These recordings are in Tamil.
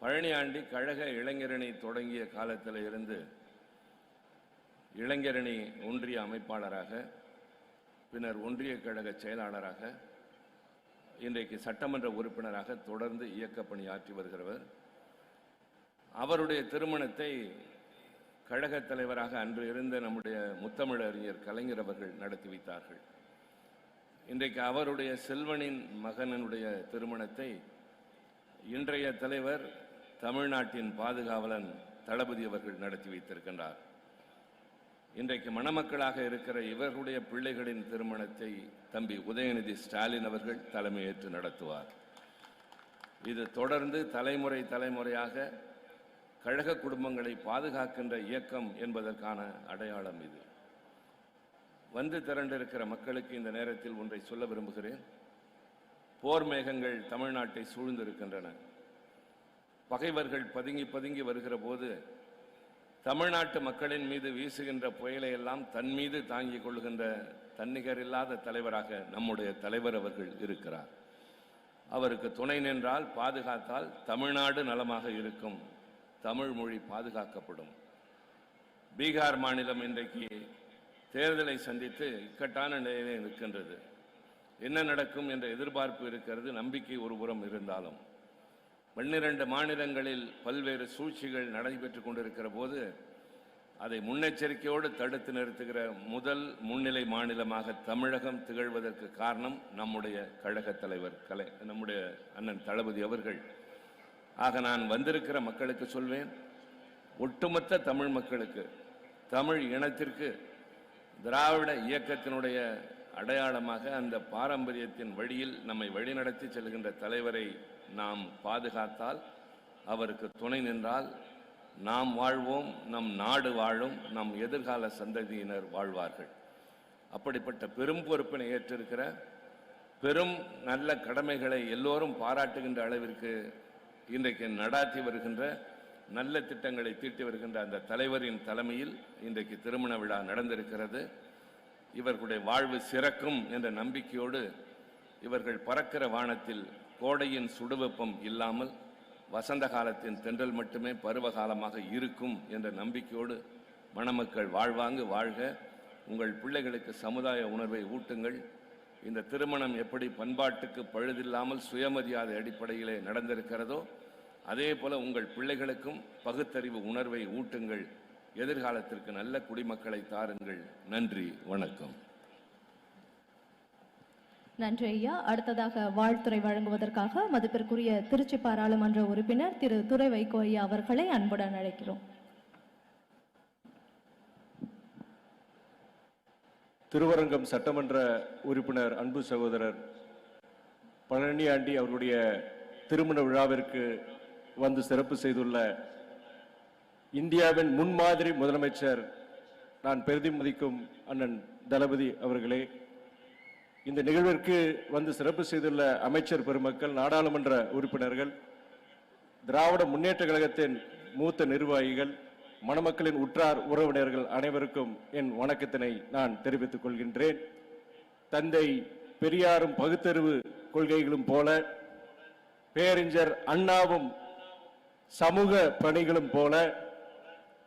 பழனியாண்டி கழக இளைஞரணி தொடங்கிய காலத்தில் இருந்து இளைஞரணி ஒன்றிய அமைப்பாளராக பின்னர் ஒன்றிய கழக செயலாளராக இன்றைக்கு சட்டமன்ற உறுப்பினராக தொடர்ந்து இயக்க பணியாற்றி வருகிறவர். அவருடைய திருமணத்தை கழகத் தலைவராக அன்று இருந்த நம்முடைய முத்தமிழறிஞர் கலைஞர் அவர்கள் நடத்தி வைத்தார்கள். இன்றைக்கு அவருடைய செல்வனின் மகனனுடைய திருமணத்தை இன்றைய தலைவர் தமிழ்நாட்டின் பாதுகாவலன் தளபதி அவர்கள் நடத்தி வைத்திருக்கின்றார். இன்றைக்கு மணமக்களாக இருக்கிற இவர்களுடைய பிள்ளைகளின் திருமணத்தை தம்பி உதயநிதி ஸ்டாலின் அவர்கள் தலைமையேற்று நடத்துவார். இது தொடர்ந்து தலைமுறை தலைமுறையாக கழக குடும்பங்களை பாதுகாக்கின்ற இயக்கம் என்பதற்கான அடையாளம் இது. வந்து திரண்டிருக்கிற மக்களுக்கு இந்த நேரத்தில் ஒன்றை சொல்ல விரும்புகிறேன். போர் மேகங்கள் தமிழ்நாட்டை சூழ்ந்திருக்கின்றன. பகைவர்கள் பதுங்கி பதுங்கி வருகிற போது தமிழ்நாட்டு மக்களின் மீது வீசுகின்ற புயலை எல்லாம் தன் மீது தாங்கிக் கொள்கின்ற தன்னிகர் இல்லாத தலைவராக நம்முடைய தலைவர் அவர்கள் இருக்கிறார். அவருக்கு துணை நின்றால் பாதுகாத்தால் தமிழ்நாடு நலமாக இருக்கும். தமிழ் மொழி பாதுகாக்கப்படும். பீகார் மாநிலம் இன்றைக்கு தேர்தலை சந்தித்து இக்கட்டான நிலையிலே இருக்கின்றது என்ன நடக்கும் என்ற எதிர்பார்ப்பு இருக்கிறது நம்பிக்கை ஒருபுறம் இருந்தாலும். பன்னிரண்டு மாநிலங்களில் பல்வேறு சூழ்ச்சிகள் நடைபெற்றுக் கொண்டிருக்கிற போது அதை முன்னெச்சரிக்கையோடு தடுத்து நிறுத்துகிற முதல் முன்னிலை மாநிலமாக தமிழகம் திகழ்வதற்கு காரணம் நம்முடைய கழகத் தலைவர் கலை நம்முடைய அண்ணன் தளபதி அவர்கள். ஆக நான் வந்திருக்கிற மக்களுக்கு சொல்வேன் ஒட்டுமொத்த தமிழ் மக்களுக்கு தமிழ் இனத்திற்கு திராவிட இயக்கத்தினுடைய அடையாளமாக அந்த பாரம்பரியத்தின் வழியில் நம்மை வழிநடத்தி செல்கின்ற தலைவரை நாம் பாதுகாத்தால் அவருக்கு துணை நின்றால் நாம் வாழ்வோம் நம் நாடு வாழும் நம் எதிர்கால சந்ததியினர் வாழ்வார்கள். அப்படிப்பட்ட பெரும் பொறுப்பினை ஏற்றிருக்கிற பெரும் நல்ல கடமைகளை எல்லோரும் பாராட்டுகின்ற அளவிற்கு இன்றைக்கு நடாத்தி வருகின்ற நல்ல திட்டங்களை தீட்டி வருகின்ற அந்த தலைவரின் தலைமையில் இன்றைக்கு திருமண விழா நடந்திருக்கிறது. இவர்களுடைய வாழ்வு சிறக்கும் என்ற நம்பிக்கையோடு இவர்கள் பறக்கிற வானத்தில் கோடையின் சுடுவெப்பம் இல்லாமல் வசந்த காலத்தின் தென்றல் மட்டுமே பருவகாலமாக இருக்கும் என்ற நம்பிக்கையோடு மணமக்கள் வாழ்வாங்கு வாழ்க. உங்கள் பிள்ளைகளுக்கு சமுதாய உணர்வை ஊட்டுங்கள். இந்த திருமணம் எப்படி பண்பாட்டுக்கு பழுதில்லாமல் சுயமரியாதை அடிப்படையிலே நடந்திருக்கிறதோ அதே போல உங்கள் பிள்ளைகளுக்கும் பகுத்தறிவு உணர்வை ஊட்டுங்கள். எதிர்காலத்திற்கு நல்ல குடிமக்களை தாருங்கள். நன்றி வணக்கம். நன்றி ஐயா. அடுத்ததாக வாழ்த்துறை வழங்குவதற்காக மதிப்பிற்குரிய திருச்சி பாராளுமன்ற உறுப்பினர் திரு துரை வைகோ ஐயா அவர்களை அன்புடன் அழைக்கிறோம். திருவரங்கம் சட்டமன்ற உறுப்பினர் அன்பு சகோதரர் பழனியாண்டி அவருடைய திருமண விழாவிற்கு வந்து சிறப்பு செய்துள்ள இந்தியாவின் முன்மாதிரி முதலமைச்சர் நான் பெரிதும் மதிக்கும் அண்ணன் தளபதி அவர்களே இந்த நிகழ்விற்கு வந்து சிறப்பு செய்துள்ள அமைச்சர் பெருமக்கள் நாடாளுமன்ற உறுப்பினர்கள் திராவிட முன்னேற்ற கழகத்தின் மூத்த நிர்வாகிகள் மணமக்களின் உற்றார் உறவினர்கள் அனைவருக்கும் என் வணக்கத்தினை நான் தெரிவித்துக் கொள்கின்றேன். தந்தை பெரியாரும் பகுத்தறிவு கொள்கைகளும் போல பேரிஞ்சர் அண்ணாவும் சமூக பணிகளும் போல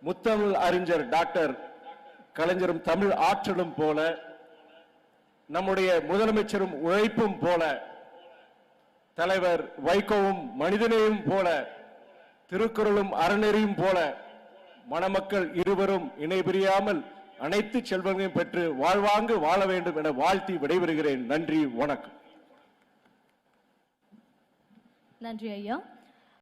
முத்தமிழ் அறிஞர் டாக்டர் கலைஞரும் தமிழ் ஆற்றலும் போல நம்முடைய முதலமைச்சரும் உழைப்பும் போல தலைவர் வைகோவும் மனிதனையும் போல திருக்குறளும் அறநெறியும் போல மணமக்கள் இருவரும் இணைபிரியாமல் அனைத்து செல்வங்களையும் பெற்று வாழ்வாங்கு வாழ வேண்டும் என வாழ்த்தி விடைபெறுகிறேன். நன்றி வணக்கம். நன்றி ஐயா.